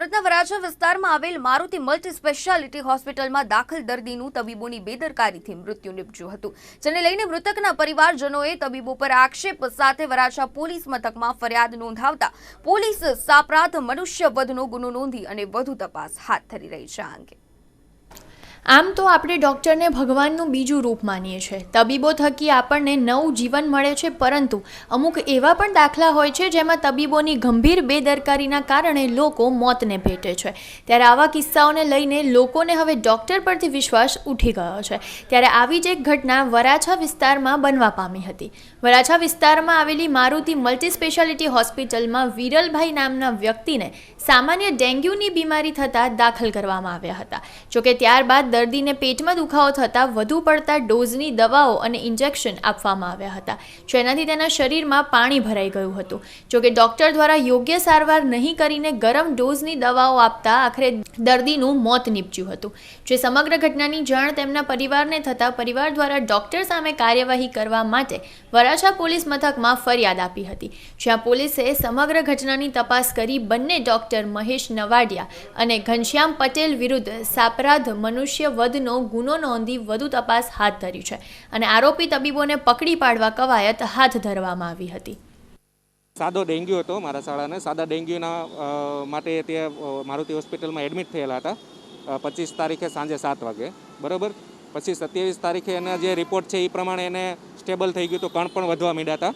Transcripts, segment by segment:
સુરતના વરાછા વિસ્તારમાં આવેલ મારુતિ મલ્ટી સ્પેશિયાલિટી હોસ્પિટલમાં દાખલ દર્દીનું તબીબોની બેદરકારીથી મૃત્યુ નિપજ્યું હતું, જેને લઈને મૃતકના પરિવારજનોએ તબીબો પર આક્ષેપ સાથે વરાછા પોલીસ મથકમાં ફરિયાદ નોંધાવતા પોલીસ સાપરાધ મનુષ્ય વધનો ગુનો નોંધી અને વધુ તપાસ હાથ ધરી રહી છે આ અંગે. આમ તો આપણે ડૉક્ટરને ભગવાનનું બીજું રૂપ માનીએ છીએ. તબીબો થકી આપણને નવું જીવન મળે છે, પરંતુ અમુક એવા પણ દાખલા હોય છે જેમાં તબીબોની ગંભીર બેદરકારીના કારણે લોકો મોતને ભેટે છે. ત્યારે આવા કિસ્સાઓને લઈને લોકોને હવે ડૉક્ટર પરથી વિશ્વાસ ઉઠી ગયો છે. ત્યારે આવી જ એક ઘટના વરાછા વિસ્તારમાં બનવા પામી હતી. વરાછા વિસ્તારમાં આવેલી મારુતિ મલ્ટી સ્પેશિયાલિટી હોસ્પિટલમાં વિરલભાઈ નામના વ્યક્તિને સામાન્ય ડેન્ગ્યુની બીમારી થતાં દાખલ કરવામાં આવ્યા હતા. જોકે ત્યારબાદ દર્દીને પેટમાં દુખાવો થતાં વધુ પડતા ડોઝની દવાઓ અને ઇન્જેક્શન આપવામાં આવ્યા હતા. જેનાથી તેના શરીરમાં પાણી ભરાઈ ગયું હતું. જોકે ડૉક્ટર દ્વારા યોગ્ય સારવાર નહીં કરીને ગરમ ડોઝની દવાઓ આપતા આખરે દર્દીનું મોત નીપજ્યું હતું. જે સમગ્ર ઘટનાની જાણ તેમના પરિવારને થતાં પરિવાર દ્વારા ડૉક્ટર સામે કાર્યવાહી કરવા માટે વરાછા પોલીસ મથકમાં ફરિયાદ આપી હતી. જ્યાં પોલીસે સમગ્ર ઘટનાની તપાસ કરી બંને ડૉક્ટર મહેશ નવાડિયા અને ઘનશ્યામ પટેલ વિરુદ્ધ સાપરાધ મનુષ્ય વધનો ગુનો નોંધી વધુ તપાસ હાથ ધરી છે અને આરોપી તબીબોને પકડી પાડવા કવાયત હાથ ધરવામાં આવી હતી. સાદો ડેન્ગ્યુ હતો મારા શાળાને. સાદા ડેન્ગ્યુના માટે તે મારુતિ હોસ્પિટલમાં એડમિટ થયેલા હતા પચીસ તારીખે સાંજે સાત વાગે. બરાબર? પછી સત્યાવીસ તારીખે એના જે રિપોર્ટ છે એ પ્રમાણે એને સ્ટેબલ થઈ ગયું તો કણ પણ વધવા માંડ્યા હતા.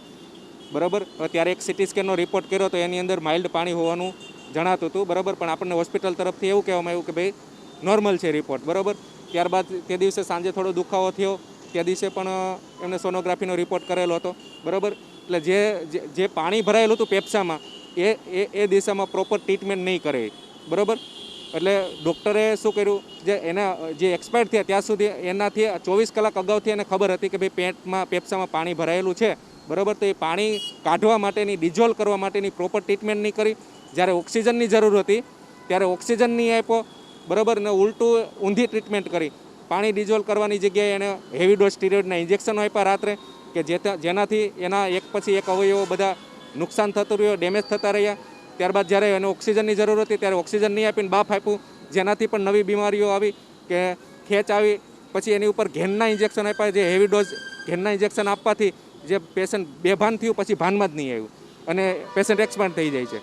બરાબર? ત્યારે એક સિટી સ્કેનનો રિપોર્ટ કર્યો તો એની અંદર માઇલ્ડ પાણી હોવાનું જણાતું હતું. બરાબર? પણ આપણને હોસ્પિટલ તરફથી એવું કહેવામાં આવ્યું કે ભાઈ નોર્મલ છે રિપોર્ટ બરાબર? ત્યારબાદ તે દિવસે સાંજે થોડો દુખાવો થયો, તે દિવસે પણ એમને સોનોગ્રાફીનો રિપોર્ટ કરેલો હતો, બરાબર? એટલે જે, જે- જે પાણી ભરાયેલું હતું પેપ્સામાં એ એ એ દિશામાં પ્રોપર ટ્રીટમેન્ટ નહીં કરે. બરાબર? એટલે ડૉક્ટરે શું કર્યું? જે એના, જે એક્સપાયર થયા, ત્યાં સુધી એનાથી ચોવીસ કલાક અગાઉથી એને ખબર હતી કે ભાઈ પેટમાં પેપ્સામાં પાણી ભરાયેલું છે. બરાબર? તો એ પાણી કાઢવા માટેની ડિઝોલ્વ કરવા માટેની પ્રોપર ટ્રીટમેન્ટ નહીં કરી. જ્યારે ઓક્સિજનની જરૂર હતી, ત્યારે ઓક્સિજન નહીં આપ્યો. બરાબર, ને ઉલટું ઊંધી ટ્રીટમેન્ટ કરી. પાણી ડિઝોલ્વ કરવાની જગ્યાએ એને હેવી ડોઝ સ્ટીરોઇડના ઇન્જેક્શનો આપ્યા રાત્રે, કે જેનાથી એના એક પછી એક અવયવો બધા નુકસાન થતું રહ્યું ડેમેજ થતા રહ્યા. ત્યારબાદ જ્યારે એને ઓક્સિજનની જરૂર હતી, ત્યારે ઓક્સિજન નહીં આપીને બાફ આપ્યું. જેનાથી પણ નવી બીમારીઓ આવી, કે ખેંચ આવી. પછી એની ઉપર ઘેનના ઇન્જેક્શન આપ્યા, જે હેવી ડોઝ ઘેનના ઇન્જેક્શન આપવાથી જે પેશન્ટ બેભાન થયું, પછી ભાનમાં જ નહીં આવ્યું. અને પેશન્ટ એક્સપાયર થઈ જાય છે.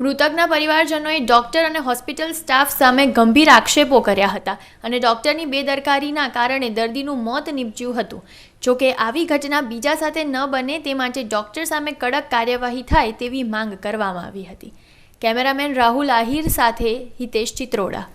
મૃતકના પરિવારજનોએ ડોક્ટર અને હોસ્પિટલ સ્ટાફ સામે ગંભીર આક્ષેપો કર્યા હતા અને ડોક્ટરની બેદરકારીના કારણે દર્દીનું મોત નીપજ્યું હતું. જોકે આવી ઘટના બીજા સાથે ન બને તે માટે ડોક્ટર સામે કડક કાર્યવાહી થાય તેવી માંગ કરવામાં આવી હતી. કેમેરામેન રાહુલ આહિર સાથે હિતેશ ચિત્રોડા.